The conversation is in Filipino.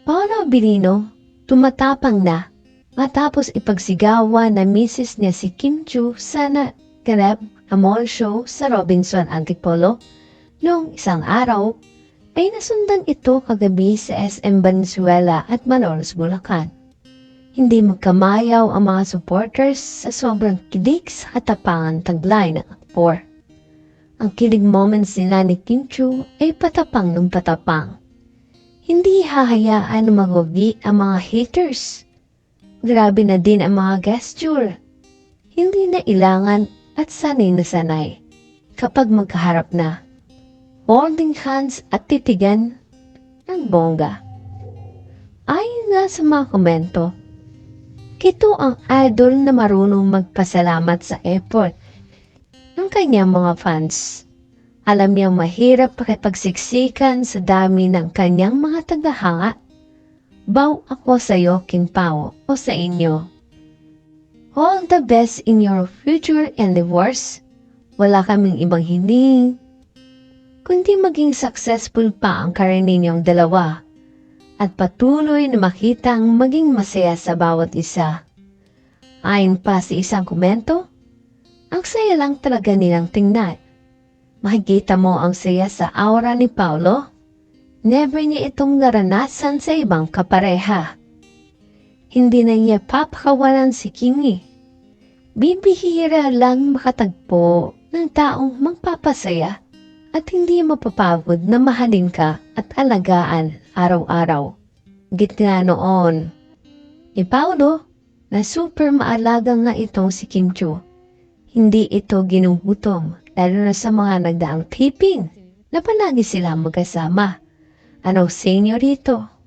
Paolo Abilino, tumatapang na matapos ipagsigawan na misis niya si Kim Chu sa naganap na mall show sa Robinson Antipolo noong isang araw ay nasundan ito kagabi sa SM Venezuela at Malolos, Bulacan. Hindi magkamayaw ang mga supporters sa sobrang kilig sa katapangan taglay ng aktor. Ang kilig moments nila ni Kim Chu ay patapang ng patapang. Hindi hahayaan na magogi ang mga haters. Grabe na din ang mga gesture. Hindi na ilangan at sanay na sanay. Kapag magkaharap na, holding hands at titigan ng bongga. Ayon nga sa mga komento, Kito ang idol na marunong magpasalamat sa effort ng kanyang mga fans. Alam niyang mahirap pakipagsiksikan sa dami ng kanyang mga tagahanga. Bow ako sa iyo, King Pao, o sa inyo. All the best in your future endeavors. Wala kaming ibang hiling. Kundi maging successful pa ang karir ninyong dalawa at patuloy na makitang maging masaya sa bawat isa. Ayon pa sa isang komento, ang saya lang talaga nilang tingnan. Makikita mo ang saya sa aura ni Paulo. Never niya itong naranasan sa ibang kapareha. Hindi na niya papakawalan si Kingi. Bibihira lang makatagpo ng taong magpapasaya at hindi mapapagod na mahalin ka at alagaan araw-araw. Gitna noon. Ni Paulo, na super maalaga nga itong si Kim Chu. Hindi ito ginugutom, lalo na sa mga nagdaang taping na palagi sila magkasama. Ano sa inyo rito?